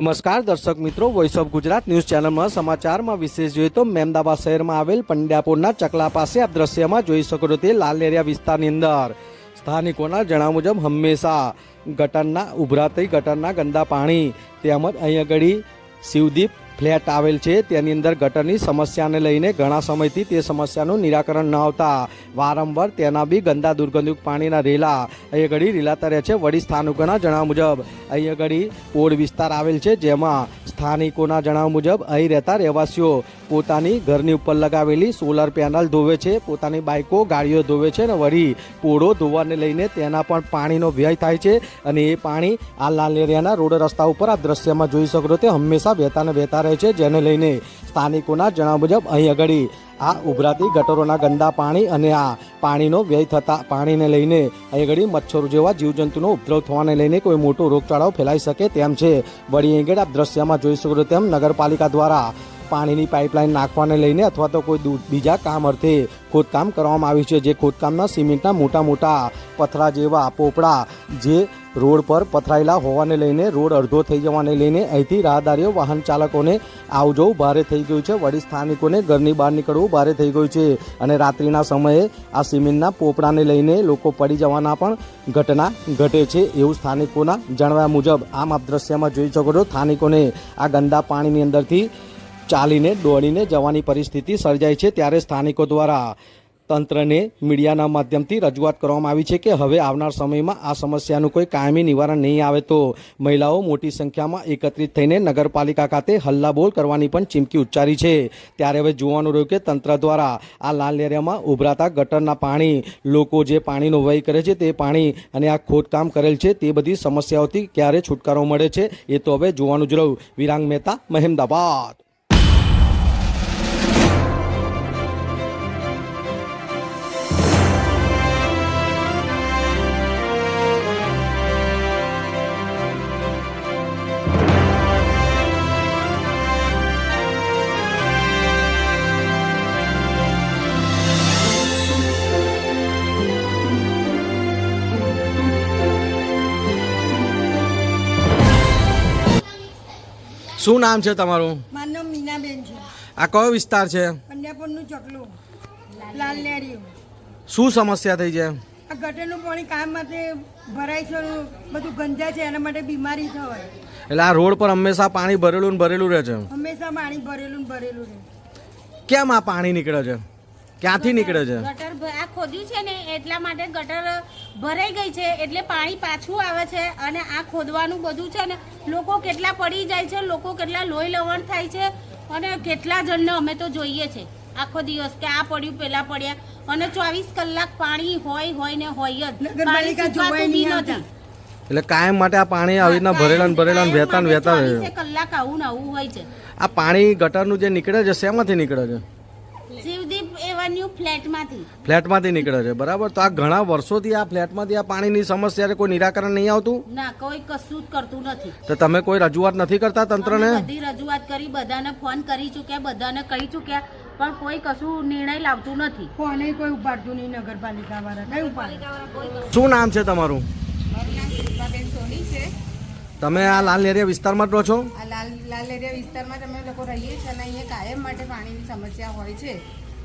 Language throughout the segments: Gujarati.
નમસ્કાર, દર્શક મિત્રો. વોઇસ ઓફ ગુજરાત ન્યૂઝ ચેનલમાં સમાચારમાં વિશેષ જોઈએ તો મહેમદાબાદ શહેરમાં આવેલ પંડ્યાપુરના ચકલા પાસે આ દ્રશ્યમાં જોઈ શકો છો તે લાલ એરિયા વિસ્તારની અંદર. સ્થાનિકોના જણાવ્યા મુજબ, હંમેશા ગટરના, ઉભરાતી ગટરના ગંદા પાણી તેમજ અહીં આગળ શિવદીપ ફ્લેટ આવેલ છે. તેની અંદર ગટરની સમસ્યાને લઈને ઘણા સમયથી તે સમસ્યાનું નિરાકરણ ન આવતા વારંવાર તેના બી ગંદા દુર્ગંધયુક્ત પાણીના રેલા અહીં ઘડી રીલાતા રહે છે. વડી સ્થાનિકોના જણાવ્યા મુજબ અહીં ઘડી ઓળ વિસ્તાર આવેલ છે, જેમાં સ્થાનિકોના જણાવ્યા મુજબ અહીં રહેતા રહેવાસીઓ પોતાની ઘરની ઉપર લગાવેલી સોલર પેનલ ધોવે છે, પોતાની બાઇકો ગાડીઓ ધોવે છે અને વળી પોળો ધોવાને લઈને તેના પણ પાણીનો વ્યય થાય છે અને એ પાણી આ લાલ એરિયાના રોડ રસ્તા ઉપર આ દ્રશ્યમાં જોઈ શકો તે હંમેશા વહેતા ને વહેતા રહે છે, જેને લઈને સ્થાનિકોના જણાવ્યા મુજબ અહીં આગળ આ ઉભરાતી ગટરોના ગંદા પાણી અને આ પાણીનો વ્યય થતા પાણીને લઈને અહીં આગળ, મચ્છરો જેવા જીવજંતુનો ઉપદ્રવ થવાને લઈને કોઈ મોટો રોગચાળો ફેલાઈ શકે તેમ છે. વળી આગળ આપ દ્રશ્યમાં જોઈ શકો તેમ નગરપાલિકા દ્વારા પાણીની પાઇપલાઇન નાખવાને લઈને અથવા તો કોઈ બીજા કામ અર્થે ખોદકામ કરવામાં આવ્યું છે. જે ખોદકામના સિમેન્ટના મોટા મોટા પથરા જેવા પોપડા જે રોડ પર પથરાયેલા હોવાને લઈને રોડ અડધો થઈ જવાને લઈને અહીંથી રાહદારીઓ વાહન ચાલકોને આવ જવું ભારે થઈ ગયું છે. વળી સ્થાનિકોને ઘરની બહાર નીકળવું ભારે થઈ ગયું છે અને રાત્રિના સમયે આ સિમેન્ટના પોપડાને લઈને લોકો પડી જવાના પણ ઘટના ઘટે છે એવું સ્થાનિકોના જણાવ્યા મુજબ. આમ આપ દ્રશ્યમાં જોઈ શકો છો. સ્થાનિકોને આ ગંદા પાણીની અંદરથી ચાલીને દોડીને જવાની પરિસ્થિતિ સર્જાય છે ત્યારે સ્થાનિકો દ્વારા તંત્રને મીડિયાના માધ્યમથી રજૂઆત કરવામાં આવી છે કે હવે આવનાર સમયમાં આ સમસ્યાનું કોઈ કાયમી નિવારણ નહીં આવે તો મહિલાઓ મોટી સંખ્યામાં એકત્રિત થઈને નગરપાલિકા ખાતે હલ્લાબોલ કરવાની પણ ચીમકી ઉચ્ચારી છે. ત્યારે હવે જોવાનું રહ્યું કે તંત્ર દ્વારા આ લાલ એરિયામાં ઉભરાતા ગટરના પાણી, લોકો જે પાણીનો વ્યય કરે છે તે પાણી અને આ ખોદકામ કરેલ છે તે બધી સમસ્યાઓથી ક્યારે છુટકારો મળે છે એ તો હવે જોવાનું જ રહ્યું. વિરાંગ મહેતા, મહેમદાબાદ. શું નામ છે તમારું? મારું નામ મીનાબેન છે. આ કયો વિસ્તાર છે? પંડ્યાપુરનું ચકલું. લાલ લેરિયું શું સમસ્યા થઈ છે? આ ગટરનું પાણી કામ માટે ભરાય છે બધું ગંજા છે એના માટે બીમારી થવાય. એટલે આ રોડ પર હંમેશા પાણી ભરેલું ને ભરેલું રહે છે. હંમેશા પાણી ભરેલું ને ભરેલું રહે. કેમ આ પાણી નીકળે છે? ક્યાંથી નીકળે છે? ગટર આ ખોદ્યું છે ને એટલા માટે ગટર ભરાઈ ગઈ છે એટલે પાણી પાછું આવે છે અને આ ખોદવાનું બધું છે ને લોકો કેટલા પડી જાય છે લોકો કેટલા લોહી લવણ થાય છે અને કેટલા જણને અમે તો જોઈએ છે. આખો દિવસ કે આ પડ્યું પેલા પડ્યા અને ચોવીસ કલાક પાણી હોય હોય ને હોય જ. પાણી સુકાતું બી નથી. એટલે કાયમ માટે આ પાણી આવી રીતના ભરેલા ને ભરેલા ને વહેતા ને વહેતા કલાક આવું ને આવું હોય છે. આ પાણી ગટરનું જે નીકળે છે શેમાંથી નીકળે છે? એવન્યુ ફ્લેટમાંથી ફ્લેટમાંથી નીકળે છે. બરાબર? તો આ ઘણા વર્ષોથી આ ફ્લેટમાંથી આ પાણીની સમસ્યાને કોઈ નિરાકરણ નહીં આવતું? ના કોઈ કશું જ કરતું નથી. તો તમે કોઈ રજૂઆત નથી કરતા તંત્રને? બધી રજૂઆત કરી બધાને ફોન કરી ચૂક્યા બધાને કહી ચૂક્યા પણ કોઈ કશું નિર્ણય લાવતું નથી. કોને કોઈ ઉપાડતું નહીં નગરપાલિકા વાળા? કઈ ઉપાડે? શું નામ છે તમારું? મારું નામ શિલ્પાબેન સોની છે. તમે આ લાલ એરિયા વિસ્તારમાં જ રહો છો? આ લાલ લાલ એરિયા વિસ્તારમાં તમે લોકો રહીએ છીએ અને અહીંયા કાયમ માટે પાણીની સમસ્યા હોય છે.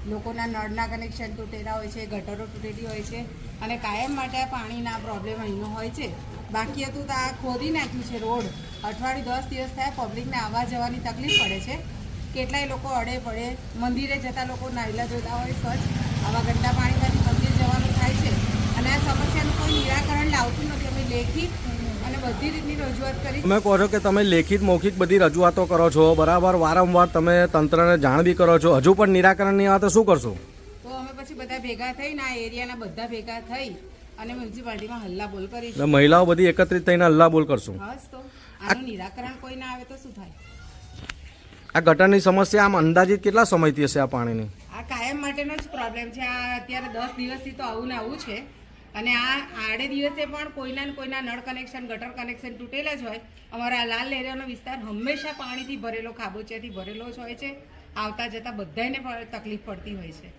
લોકોના નળના કનેક્શન તૂટેલા હોય છે, ગટરો તૂટેલી હોય છે અને કાયમ માટે પાણીના પ્રોબ્લેમ અહીંનો હોય છે. બાકી હતું તો આ ખોદી નાખ્યું છે રોડ. અઠવાડિયું દસ દિવસ થયા પબ્લિકને આવવા જવાની તકલીફ પડે છે. કેટલાય લોકો અડે પડે. મંદિરે જતા લોકો નાયલા જોતા હોય સ્વચ્છ. આવા ગંદા પાણીમાંથી મંદિર જવાનું થાય છે. અને આ સમસ્યાનું કોઈ નિરાકરણ લાવતું નથી. અમે લેખિત બધી રીતની રજૂઆત કરી તમે કહો છો કે તમે લેખિત મૌખિક બધી રજૂઆતો કરો છો. બરાબર વારંવાર તમે તંત્રને જાણ બી કરો છો. હજુ પણ નિરાકરણની વાત શું કરશો? તો અમે પછી બધા ભેગા થઈને આ એરિયાના બધા ભેગા થઈ અને મ્યુનિસિપાલિટીમાં હલ્લા બોલ એટલે કરીશું મહિલાઓ બધી એકત્રિત થઈને હલ્લા બોલ કરશું. હસ તો. આનું નિરાકરણ કોઈ ના આવે તો શું થાય? આ ગટરની સમસ્યા આમ અંદાજિત કેટલા સમયથી હશે આ પાણીની? આ કાયમ માટેનો જ પ્રોબ્લેમ છે. આ અત્યારે દસ દિવસથી તો આવું ને આવું છે. અને આ આડે દિવસે પણ કોઈના કોઈના નળ કનેક્શન ગટર કનેક્શન તૂટેલા જ હોય. અમારા લાલ એરિયાનો વિસ્તાર હંમેશા પાણીથી ભરેલો, ખાબોચિયાથી ભરેલો જ હોય છે. આવતા જતા બધાને તકલીફ પડતી હોય છે.